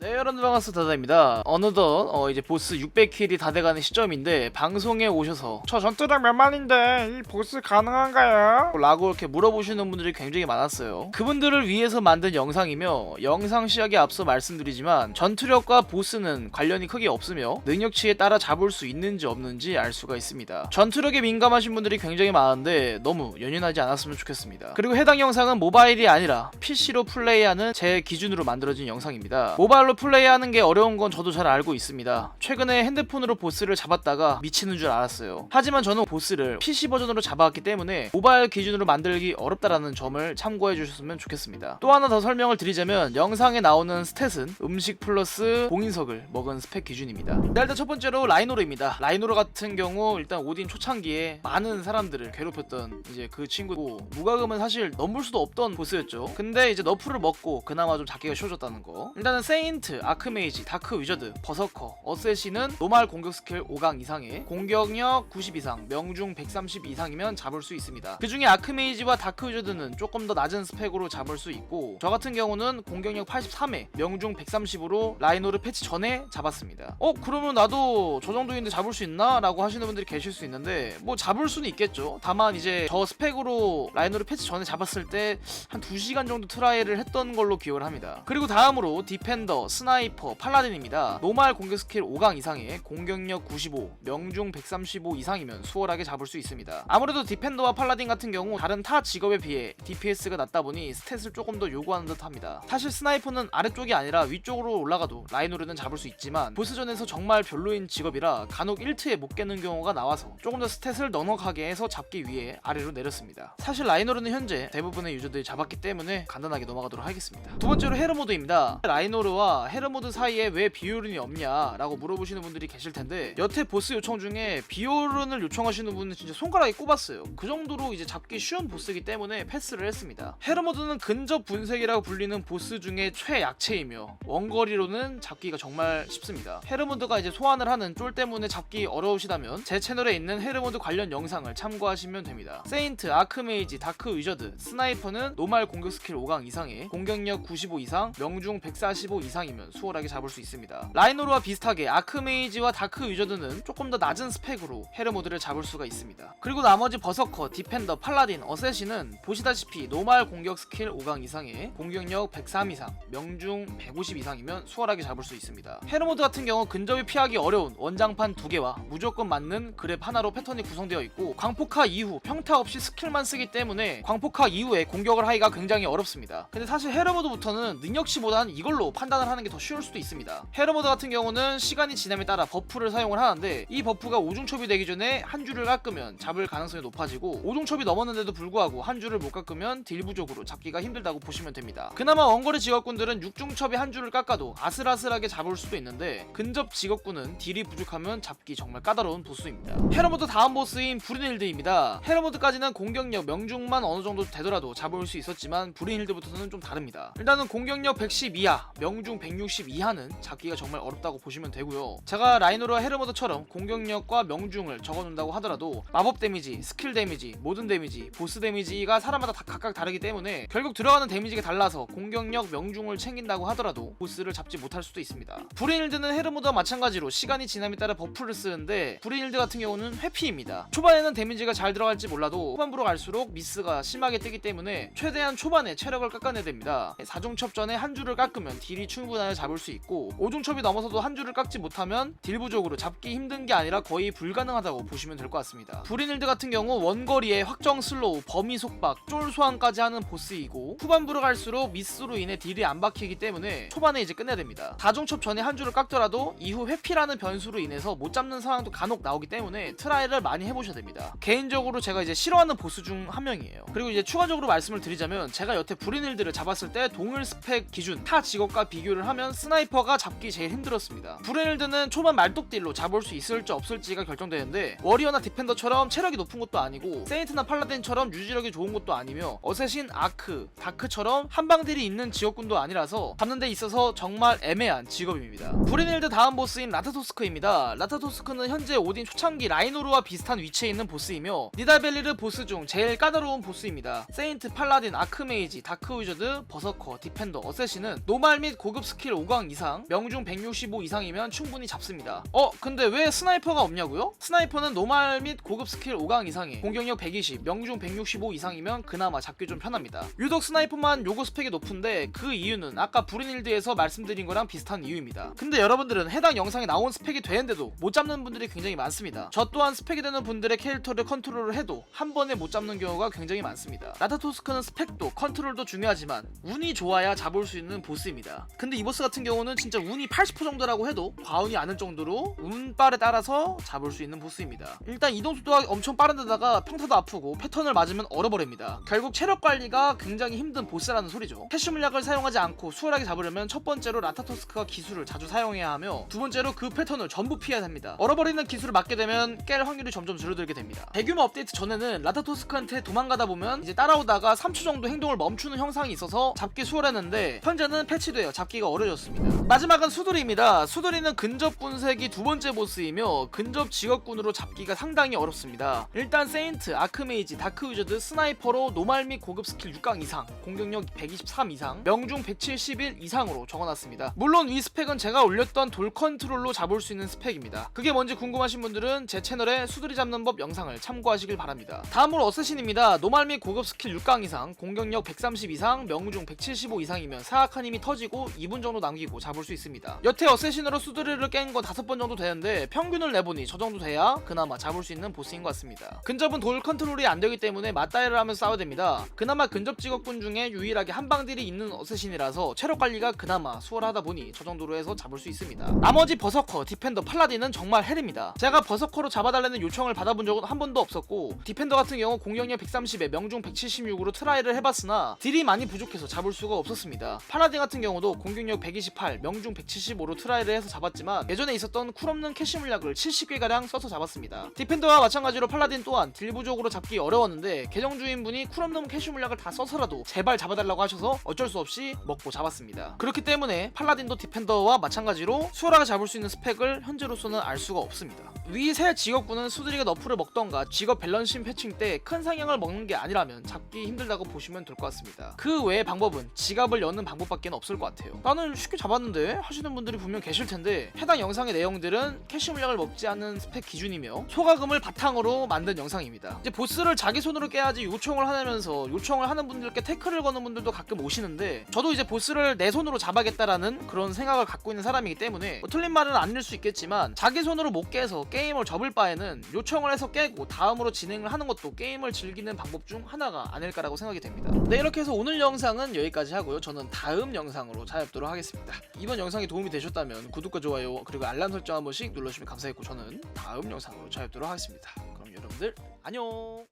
네 여러분 반갑습니다. 다다입니다. 어느덧 어, 이제 보스 600킬이 다 돼가는 시점인데 방송에 오셔서 저 전투력 몇 만인데 이 보스 가능한가요? 라고 이렇게 물어보시는 분들이 굉장히 많았어요. 그분들을 위해서 만든 영상이며 영상 시작에 앞서 말씀드리지만 전투력과 보스는 관련이 크게 없으며 능력치에 따라 잡을 수 있는지 없는지 알 수가 있습니다. 전투력에 민감하신 분들이 굉장히 많은데 너무 연연하지 않았으면 좋겠습니다. 그리고 해당 영상은 모바일이 아니라 PC로 플레이하는 제 기준으로 만들어진 영상입니다. 모바일 로 플레이하는 게 어려운 건 저도 잘 알고 있습니다. 최근에 핸드폰으로 보스를 잡았다가 미치는 줄 알았어요. 하지만 저는 보스를 PC 버전으로 잡아왔기 때문에 모바일 기준으로 만들기 어렵다라는 점을 참고해 주셨으면 좋겠습니다. 또 하나 더 설명을 드리자면 영상에 나오는 스탯은 음식 플러스 봉인석을 먹은 스펙 기준입니다. 자, 일단 첫 번째로 라이노르입니다. 라이노르 같은 경우 일단 오딘 초창기에 많은 사람들을 괴롭혔던 이제 그 친구고 무과금은 사실 넘을 수도 없던 보스였죠. 근데 이제 너프를 먹고 그나마 좀 잡기가 쉬워졌다는 거. 일단은 세인 트, 아크메이지, 다크 위저드, 버서커, 어쌔신은 노말 공격 스킬 5강 이상에 공격력 90 이상, 명중 130 이상이면 잡을 수 있습니다. 그 중에 아크메이지와 다크 위저드는 조금 더 낮은 스펙으로 잡을 수 있고 저 같은 경우는 공격력 83에 명중 130으로 라이노르 패치 전에 잡았습니다. 어 그러면 나도 저 정도인데 잡을 수 있나? 라고 하시는 분들이 계실 수 있는데 뭐 잡을 수는 있겠죠. 다만 이제 저 스펙으로 라이노르 패치 전에 잡았을 때 한 2시간 정도 트라이를 했던 걸로 기억을 합니다. 그리고 다음으로 디펜더, 스나이퍼, 팔라딘입니다. 노말 공격 스킬 5강 이상에 공격력 95, 명중 135 이상이면 수월하게 잡을 수 있습니다. 아무래도 디펜더와 팔라딘 같은 경우 다른 타 직업에 비해 DPS가 낮다 보니 스탯을 조금 더 요구하는 듯 합니다. 사실 스나이퍼는 아래쪽이 아니라 위쪽으로 올라가도 라이노르는 잡을 수 있지만 보스전에서 정말 별로인 직업이라 간혹 1트에 못 깨는 경우가 나와서 조금 더 스탯을 넉넉하게 해서 잡기 위해 아래로 내렸습니다. 사실 라이노르는 현재 대부분의 유저들이 잡았기 때문에 간단하게 넘어가도록 하겠습니다. 두 번째로 헤르모드입니다. 라이노르와 헤르모드 사이에 왜 비오른이 없냐라고 물어보시는 분들이 계실 텐데 여태 보스 요청 중에 비오른을 요청하시는 분은 진짜 손가락에 꼽았어요. 그 정도로 이제 잡기 쉬운 보스이기 때문에 패스를 했습니다. 헤르모드는 근접 분색이라고 불리는 보스 중에 최약체이며 원거리로는 잡기가 정말 쉽습니다. 헤르모드가 이제 소환을 하는 쫄 때문에 잡기 어려우시다면 제 채널에 있는 헤르모드 관련 영상을 참고하시면 됩니다. 세인트, 아크메이지, 다크 위저드, 스나이퍼는 노말 공격 스킬 5강 이상에 공격력 95 이상, 명중 145 이상 이면 수월하게 잡을 수 있습니다. 라이노르와 비슷하게 아크메이지와 다크 위저드는 조금 더 낮은 스펙으로 헤르모드를 잡을 수가 있습니다. 그리고 나머지 버서커, 디펜더, 팔라딘, 어쌔신은 보시다시피 노말 공격 스킬 5강 이상에 공격력 103 이상, 명중 150 이상이면 수월하게 잡을 수 있습니다. 헤르모드 같은 경우 근접이 피하기 어려운 원장판 두 개와 무조건 맞는 그랩 하나로 패턴이 구성되어 있고 광폭화 이후 평타 없이 스킬만 쓰기 때문에 광폭화 이후에 공격을 하기가 굉장히 어렵습니다. 근데 사실 헤르모드부터는 능력치보다는 이걸로 판단을 하는 게 더 쉬울 수도 있습니다. 헤르모드 같은 경우는 시간이 지남에 따라 버프를 사용을 하는데 이 버프가 오중첩이 되기 전에 한 줄을 깎으면 잡을 가능성이 높아지고 오중첩이 넘었는데도 불구하고 한 줄을 못 깎으면 딜 부족으로 잡기가 힘들다고 보시면 됩니다. 그나마 원거리 직업군들은 6중첩이 한 줄을 깎아도 아슬아슬하게 잡을 수도 있는데 근접 직업군은 딜이 부족하면 잡기 정말 까다로운 보스입니다. 헤르모드 다음 보스인 브리닐드입니다. 헤르모드까지는 공격력 명중만 어느 정도 되더라도 잡을 수 있었지만 브리닐드부터는 좀 다릅니다. 일단은 공격력 110 이하, 명중 160 이하는 잡기가 정말 어렵다고 보시면 되고요. 제가 라이노르와 헤르모드처럼 공격력과 명중을 적어놓는다고 하더라도 마법 데미지, 스킬 데미지, 모든 데미지, 보스 데미지가 사람마다 다 각각 다르기 때문에 결국 들어가는 데미지가 달라서 공격력, 명중을 챙긴다고 하더라도 보스를 잡지 못할 수도 있습니다. 브리닐드는 헤르모드와 마찬가지로 시간이 지남에 따라 버프를 쓰는데 브리닐드 같은 경우는 회피입니다. 초반에는 데미지가 잘 들어갈지 몰라도 후반부로 갈수록 미스가 심하게 뜨기 때문에 최대한 초반에 체력을 깎아내야 됩니다. 4중첩 전에 한 줄을 깎으면 딜이 충분 하게 잡을 수 있고 5중첩이 넘어서도 한 줄을 깎지 못하면 딜 부족으로 잡기 힘든 게 아니라 거의 불가능하다고 보시면 될 것 같습니다. 브리닐드 같은 경우 원거리에 확정 슬로우, 범위 속박, 쫄 소환까지 하는 보스이고 후반부로 갈수록 미스로 인해 딜이 안 박히기 때문에 초반에 이제 끝내야 됩니다. 4중첩 전에 한 줄을 깎더라도 이후 회피라는 변수로 인해서 못 잡는 상황도 간혹 나오기 때문에 트라이를 많이 해보셔야 됩니다. 개인적으로 제가 이제 싫어하는 보스 중 한 명이에요. 그리고 이제 추가적으로 말씀을 드리자면 제가 여태 브리닐드를 잡았을 때 동일 스펙 기준 타 직업과 비교를 빌드를 하면 스나이퍼가 잡기 제일 힘들었습니다. 브레일드는 초반 말뚝딜로 잡을 수 있을지 없을지가 결정되는데 워리어나 디펜더처럼 체력이 높은 것도 아니고 세인트나 팔라딘처럼 유지력이 좋은 것도 아니며 어쌔신 아크, 다크처럼 한방딜이 있는 지역군도 아니라서 잡는 데 있어서 정말 애매한 직업입니다. 브레일드 다음 보스인 라타토스크입니다. 라타토스크는 현재 오딘 초창기 라이노르와 비슷한 위치에 있는 보스이며 니달벨리르 보스 중 제일 까다로운 보스입니다. 세인트, 팔라딘, 아크메이지, 다크 위저드, 버서커, 디펜더, 어쌔신은 노말 및 고급 스킬 5강 이상, 명중 165 이상이면 충분히 잡습니다. 어, 근데 왜 스나이퍼가 없냐고요? 스나이퍼는 노말 및 고급 스킬 5강 이상에 공격력 120, 명중 165 이상이면 그나마 잡기 좀 편합니다. 유독 스나이퍼만 요구 스펙이 높은데 그 이유는 아까 브리닐드에서 말씀드린 거랑 비슷한 이유입니다. 근데 여러분들은 해당 영상에 나온 스펙이 되는데도 못 잡는 분들이 굉장히 많습니다. 저 또한 스펙이 되는 분들의 캐릭터를 컨트롤을 해도 한 번에 못 잡는 경우가 굉장히 많습니다. 라타토스크는 스펙도 컨트롤도 중요하지만 운이 좋아야 잡을 수 있는 보스입니다. 근데 이 보스 같은 경우는 진짜 운이 80% 정도라고 해도 과운이 않을 정도로 운빨에 따라서 잡을 수 있는 보스입니다. 일단 이동 속도가 엄청 빠른 데다가 평타도 아프고 패턴을 맞으면 얼어버립니다. 결국 체력 관리가 굉장히 힘든 보스라는 소리죠. 캐슈 물약을 사용하지 않고 수월하게 잡으려면 첫 번째로 라타토스크가 기술을 자주 사용해야 하며 두 번째로 그 패턴을 전부 피해야 합니다. 얼어버리는 기술을 맞게 되면 깰 확률이 점점 줄어들게 됩니다. 대규모 업데이트 전에는 라타토스크한테 도망가다 보면 이제 따라오다가 3초 정도 행동을 멈추는 형상이 있어서 잡기 수월했는데 현재는 패치되어 잡기가 어려졌습니다. 마지막은 수두리입니다. 수두리는 근접 군색이 두 번째 보스이며 근접 직업군으로 잡기가 상당히 어렵습니다. 일단 세인트, 아크메이지, 다크 위저드, 스나이퍼로 노말 및 고급 스킬 6강 이상, 공격력 123 이상, 명중 171 이상으로 적어놨습니다. 물론 위 스펙은 제가 올렸던 돌 컨트롤로 잡을 수 있는 스펙입니다. 그게 뭔지 궁금하신 분들은 제 채널에 수두리 잡는 법 영상을 참고하시길 바랍니다. 다음으로 어쌔신입니다. 노말 및 고급 스킬 6강 이상, 공격력 130 이상, 명중 175 이상이면 사악한 힘이 터지고 2분 정도 남기고 잡을 수 있습니다. 여태 어쌔신으로 수두리를 깬 건 5번 정도 되는데 평균을 내보니 저 정도 돼야 그나마 잡을 수 있는 보스인 것 같습니다. 근접은 돌 컨트롤이 안 되기 때문에 맞다이를 하면서 싸워야 됩니다. 그나마 근접 직업군 중에 유일하게 한방딜이 있는 어쌔신이라서 체력 관리가 그나마 수월하다 보니 저 정도로 해서 잡을 수 있습니다. 나머지 버서커, 디펜더, 팔라딘은 정말 헬입니다. 제가 버서커로 잡아달라는 요청을 받아본 적은 한 번도 없었고 디펜더 같은 경우 공격력 130에 명중 176으로 트라이를 해봤으나 딜이 많이 부족해서 잡을 수가 없었습니다. 팔라딘 같은 경우도 공격 력 128, 명중 175로 트라이를 해서 잡았지만 예전에 있었던 쿨 없는 캐시 물약을 70개가량 써서 잡았습니다. 디펜더와 마찬가지로 팔라딘 또한 딜 부족으로 잡기 어려웠는데 계정 주인분이 쿨 없는 캐시 물약을 다 써서라도 제발 잡아달라고 하셔서 어쩔 수 없이 먹고 잡았습니다. 그렇기 때문에 팔라딘도 디펜더와 마찬가지로 수월하게 잡을 수 있는 스펙을 현재로서는 알 수가 없습니다. 위 세 직업군은 수드리가 너프를 먹던가 직업 밸런싱 패칭 때 큰 상향을 먹는 게 아니라면 잡기 힘들다고 보시면 될 것 같습니다. 그 외의 방법은 지갑을 여는 방법밖에 없을 것 같아요. 나는 쉽게 잡았는데 하시는 분들이 분명 계실 텐데 해당 영상의 내용들은 캐시 물약을 먹지 않는 스펙 기준이며 소가금을 바탕으로 만든 영상입니다. 이제 보스를 자기 손으로 깨야지 요청을 하면서 요청을 하는 분들께 태클을 거는 분들도 가끔 오시는데 저도 이제 보스를 내 손으로 잡아겠다라는 그런 생각을 갖고 있는 사람이기 때문에 뭐 틀린 말은 아닐 수 있겠지만 자기 손으로 못 깨서 게임을 접을 바에는 요청을 해서 깨고 다음으로 진행을 하는 것도 게임을 즐기는 방법 중 하나가 아닐까라고 생각이 됩니다. 네 이렇게 해서 오늘 영상은 여기까지 하고요. 저는 다음 영상으로 찾아뵙 도록 하겠습니다. 이번 영상이 도움이 되셨다면 구독과 좋아요 그리고 알람 설정 한 번씩 눌러주시면 감사했고 저는 다음 영상으로 찾아뵙도록 하겠습니다. 그럼 여러분들 안녕.